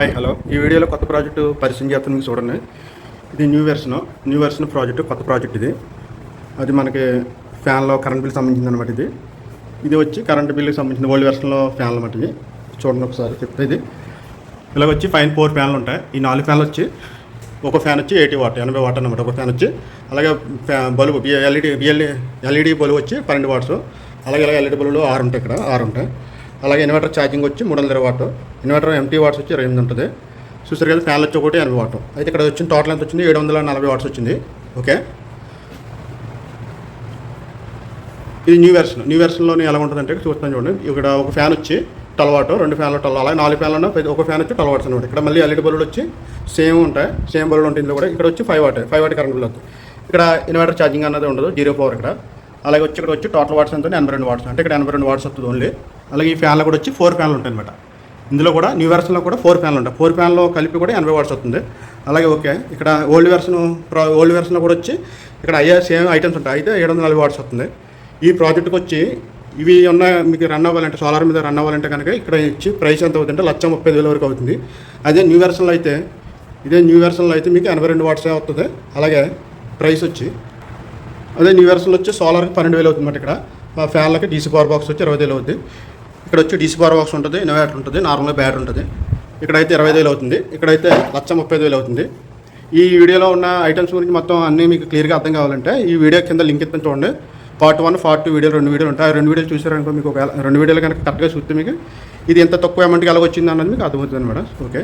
Hi hello ఈ వీడియోలో కొత్త ప్రాజెక్టు పరిచయం చేస్తాను మీకు చూడండి. ఇది new version new version project కొత్త ప్రాజెక్ట్ ఇది. అది మనకి ఫ్యాన్లో కరెంట్ బిల్ సంబంధించింది అనమాట ఇది. ఇది వచ్చి కరెంట్ బిల్కి సంబంధించిన ఓల్డ్ వెర్షన్లో ఫ్యాన్లు అనమాట ఇది. చూడండి ఒకసారి చెప్తే ఇది. ఇలాగ వచ్చి ఫైన్ ఫోర్ ఫ్యాన్లు ఉంటాయి. ఈ నాలుగు ఫ్యాన్లు వచ్చి ఒక ఫ్యాన్ వచ్చి ఎయిటీ వాట్ ఎనభై వాట్ అనమాట ఒక ఫ్యాన్ వచ్చి. అలాగే ఫ్యా bulb LED BLE LED bulb వచ్చి పన్నెండు వాట్స్. అలాగే ఇలాగ ఎల్ఈడి బల్బులు ఆరు ఉంటాయి ఇక్కడ ఆరు ఉంటాయి. అలాగే ఇన్వర్టర్ ఛార్జింగ్ వచ్చి మూడు వందల వాట్. ఇన్వర్టర్ ఎంటీ వాట్స్ వచ్చి ఇరవై ఎనిమిది ఉంటుంది. చూసారు కదా ఫ్యాన్లు వచ్చి ఒకటి ఎనభై వాట్. అయితే ఇక్కడ వచ్చిన టోటల్ ఎంత వచ్చింది? ఏడు వందల నలభై వాట్స్ వచ్చింది. ఓకే? ఇది న్యూ వెర్షన్ న్యూ వెర్షన్లోని ఎలా ఉంటుందంటే చూస్తాను చూడండి. ఇక్కడ ఒక ఫ్యాన్ వచ్చి టల్వాటు రెండు ఫ్యాన్లు టల్ అలాగే నాలుగు ఫ్యాన్లు ఉన్న ఒక ఫ్యాన్ వచ్చి టల్వాట్స్ వాట్స్ అనమాట ఇక్కడ మళ్ళీ ఎల్ఈడి బల్బులు వచ్చి సేమ్ ఉంటాయి. సేమ్ బల్బులు ఉంటుంది ఇందులో కూడా ఇక్కడ వచ్చి five watt five watt current bill వస్తుంది ఇక్కడ ఇన్వర్టర్ ఛార్జింగ్ అన్నది ఉండదు జీరో పవర్ ఇక్కడ. అలాగే వచ్చి ఇక్కడ వచ్చి టోటల్ వాట్స్ ఎంత ఎనభై రెండు వాట్స్ అంటే ఇక్కడ ఎనభై రెండు వాట్స్ వస్తుంది ఓన్లీ అలాగే ఈ ఫ్యాన్లో కూడా వచ్చి ఫోర్ ఫ్యాన్లు ఉంటాయి అనమాట ఇందులో కూడా న్యూ వెర్షన్లో కూడా ఫోర్ ఫ్యాన్లు ఉంటాయి. ఫోర్ ఫ్యాన్లో కలిపి కూడా ఎనభై వాట్స్ వస్తుంది. అలాగే ఓకే ఇక్కడ ఓల్డ్ వెర్షన్ ఓల్డ్ వెర్షన్లో కూడా వచ్చి ఇక్కడ అయ్యే సేమ్ ఐటమ్స్ ఉంటాయి. అయితే ఏడు వందల నలభై వాట్స్ వస్తుంది. ఈ ప్రాజెక్ట్కి వచ్చి ఇవి ఉన్న మీకు రన్ అవ్వాలంటే సోలార్ మీద రన్ అవ్వాలంటే కనుక ఇక్కడ ఇచ్చి ప్రైస్ ఎంత అవుతుందంటే లక్ష ముప్పై వేల వరకు అవుతుంది. అదే న్యూ వెర్షన్లో అయితే ఇదే న్యూ వెర్షన్లో అయితే మీకు ఎనభై రెండు వాట్సే అవుతుంది అలాగే ప్రైస్ వచ్చి అదే న్యూ వెర్షన్లో వచ్చి సోలార్కి పన్నెండు వేలు అవుతుంది అన్నమాట ఇక్కడ ఫ్యాన్లకి డీసీ పవర్ బాక్స్ వచ్చి ఇరవై వేలు అవుతుంది ఇక్కడ వచ్చి డీసీ పవర్ బాక్స్ ఉంటుంది ఇన్వర్టర్ ఉంటుంది నార్మల్గా బ్యాటరీ ఉంటుంది. ఇక్కడైతే ఇరవై వేలు అవుతుంది. ఇక్కడైతే లక్ష ముప్పై ఐదు వేలు అవుతుంది. ఈ వీడియోలో ఉన్న ఐటమ్స్ గురించి మొత్తం అన్నీ మీకు క్లియర్గా అర్థం కావాలంటే ఈ వీడియో కింద లింక్ ఇస్తాను చూడండి. Part one part two video రెండు వీడియోలు ఉంటాయి. ఆ రెండు వీడియోలు చూసారనుకో మీకు ఒక రెండు వీడియోలు కనుక కరెక్ట్గా చూస్తే మీకు ఇది ఎంత తక్కువ అమౌంట్కి ఎలా వచ్చింది అన్నది మీకు అర్థమవుతుంది మేడం. ఓకే